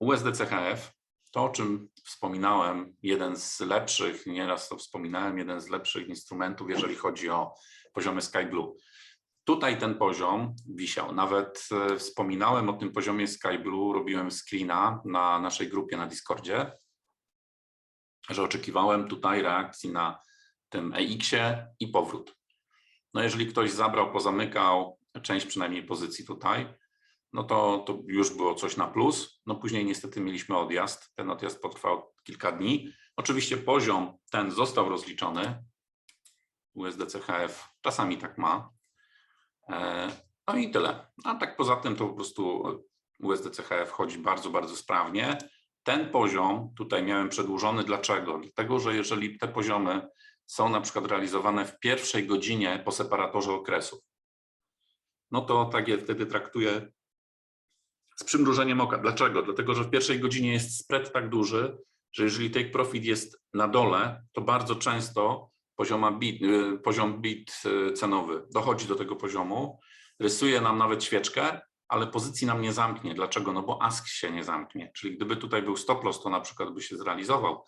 USDCHF to, o czym wspominałem, jeden z lepszych, nieraz to wspominałem, jeden z lepszych instrumentów, jeżeli chodzi o poziomy Sky Blue. Tutaj ten poziom wisiał. Nawet e, wspominałem o tym poziomie Sky Blue, robiłem screena na naszej grupie na Discordzie, że oczekiwałem tutaj reakcji na tym EX-ie i powrót. No jeżeli ktoś zabrał, pozamykał część przynajmniej pozycji tutaj, no to, to już było coś na plus. No później niestety mieliśmy odjazd. Ten odjazd potrwał kilka dni. Oczywiście poziom ten został rozliczony. USDCHF czasami tak ma. E, No i tyle. A tak poza tym to po prostu USDCHF chodzi bardzo, bardzo sprawnie. Ten poziom tutaj miałem przedłużony. Dlaczego? Dlatego, że jeżeli te poziomy są na przykład realizowane w pierwszej godzinie po separatorze okresów, no to tak je wtedy traktuję z przymrużeniem oka. Dlaczego? Dlatego, że w pierwszej godzinie jest spread tak duży, że jeżeli take profit jest na dole, to bardzo często bit, y, poziom bit y, cenowy dochodzi do tego poziomu, rysuje nam nawet świeczkę, ale pozycji nam nie zamknie. Dlaczego? No bo ask się nie zamknie. Czyli gdyby tutaj był stop loss, to na przykład by się zrealizował,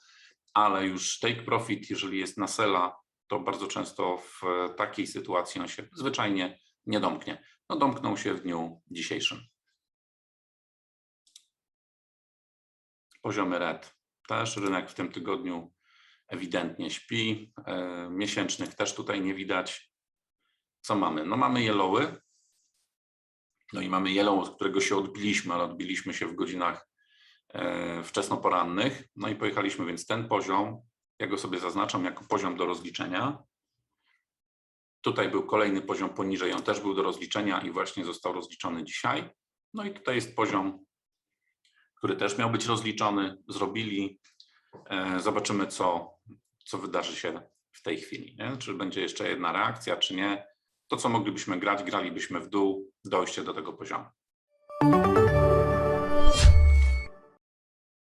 ale już take profit, jeżeli jest na sela, to bardzo często w takiej sytuacji on się zwyczajnie nie domknie. No domknął się w dniu dzisiejszym. Poziomy red. Też rynek w tym tygodniu ewidentnie śpi. E, Miesięcznych też tutaj nie widać. Co mamy? No mamy yellowy. No i mamy yellow, od którego się odbiliśmy, ale odbiliśmy się w godzinach e, wczesnoporannych. No i pojechaliśmy, więc ten poziom, ja go sobie zaznaczam jako poziom do rozliczenia. Tutaj był kolejny poziom poniżej, on też był do rozliczenia i właśnie został rozliczony dzisiaj. No i tutaj jest poziom, który też miał być rozliczony, zrobili. E, Zobaczymy, co, co wydarzy się w tej chwili. Nie? Czy będzie jeszcze jedna reakcja, czy nie. To, co moglibyśmy grać, gralibyśmy w dół, dojście do tego poziomu.